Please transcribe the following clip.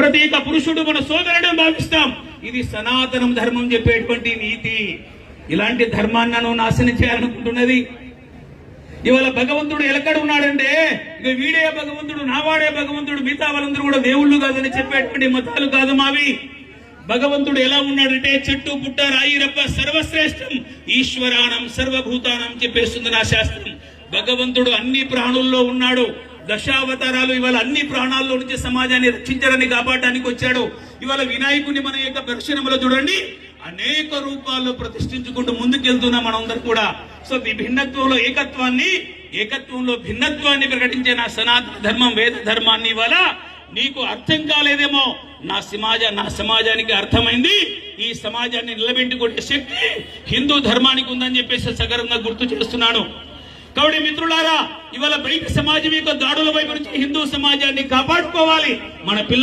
ప్రతి ఒక్క పురుషుడు మన సోదరుడు భావిస్తాం. ఇది సనాతనం ధర్మం చెప్పేటువంటి నీతి. ఇలాంటి ధర్మాన్ని నువ్వు నాశనం చేయాలనుకుంటున్నది. ఇవాళ భగవంతుడు ఎలక్కడ ఉన్నాడంటే ఇక వీడే భగవంతుడు నావాడే భగవంతుడు మిగతా వాళ్ళందరూ కూడా దేవుళ్ళు కాదని చెప్పేటువంటి మతాలు కాదు మావి. భగవంతుడు ఎలా ఉన్నాడంటే చెట్టు పుట్ట రాయి రప్ప సర్వశ్రేష్టం ఈశ్వరానం సర్వభూతానం చెప్పేస్తుంది నా శాస్త్రం. భగవంతుడు అన్ని ప్రాణుల్లో ఉన్నాడు. దశావతారాలు ఇవాళ అన్ని ప్రాణాల్లో నుంచి సమాజాన్ని రక్షించడాన్ని కాపాడడానికి వచ్చాడు. ఇవాళ వినాయకుడిని మన యొక్క దర్శనంలో చూడండి. అనేక రూపాల్లో ప్రతిష్ఠించుకుంటూ ముందుకెళ్తున్నాం మనందరూ కూడా. సో ఈ భిన్నత్వంలో ఏకత్వాన్ని ఏకత్వంలో భిన్నత్వాన్ని ప్రకటించే నా సనాతన ధర్మం వేద ధర్మాన్ని ఇవాళ నీకు అర్థం కాలేదేమో. నా సమాజ నా సమాజానికి అర్థమైంది. ఈ సమాజాన్ని నిలబెట్టుకునే శక్తి హిందూ ధర్మానికి ఉందని చెప్పేసి సగర్వంగా గుర్తు చేస్తున్నాను. కాబట్టి మిత్రులారా ఇవాళ బయట సమాజం యొక్క దాడుల వైపు నుంచి హిందూ సమాజాన్ని కాపాడుకోవాలి. మన పిల్ల